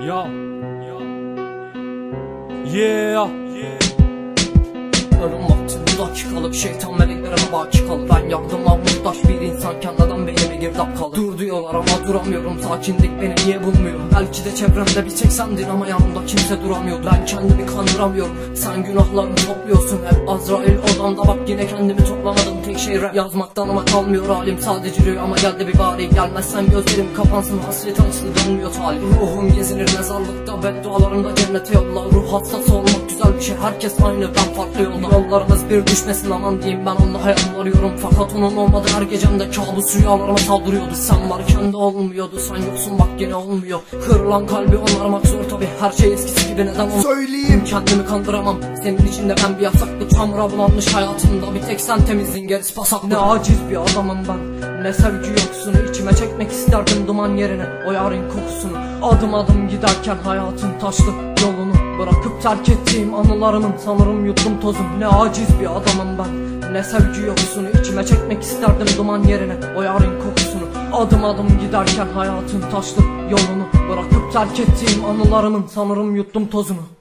Ya. Yeah. Ölüm vakti bu dakikalık şeytan meleklerime baki kalır Ben yardıma muhtaç bir insanken neden beynime girdap kalır Diyorlar ama duramıyorum sakinlik beni niye bulmuyor? Belki de çevremde bir tek sendin ama yanımda kimse duramıyor. Ben kendimi kandıramıyorum sen günahlarını topluyorsun. Hep Azrail odamda bak yine kendimi toplamadım. Tek şey rap Yazmaktan ama kalmıyor halim. Sadece rüya ama geldi bir bari. Gelmezsen gözlerim kapansın hasret acısı dönmüyor talih Ruhum gezinir mezarlıkta beddualarımda cennete yolla Ruh hastası olmak bir şey herkes aynı ben farklı yolda Yollarımız bir düşmesin aman diyeyim ben Allah'a yalvarıyorum Fakat onun olmadığı her gecemde kabus rüyalarıma saldırıyordu. Sen varken de olmuyordu sen yoksun bak yine olmuyor. Kırılan kalbi onarmak zor tabi her şey eskisi gibi neden olmuyor Söyleyeyim. Kendimi kandıramam Senin içinde ben bir yasaklı çamura bulanmış hayatımda. Bir tek sen temizliğin gerisi pasaklı Ne aciz bir adamım ben Ne sevgi yoksunu. İçime çekmek isterdim duman yerine O yarın kokusunu. Adım adım giderken hayatın taşlı Bırakıp terk ettiğim anılarımın sanırım yuttum tozum. Ne aciz bir adamım ben. Ne sevgi yoksunu içime çekmek isterdim duman yerine. O yarın kokusunu Adım adım giderken hayatın taşlı yolunu Bırakıp terk ettiğim anılarımın sanırım yuttum tozunu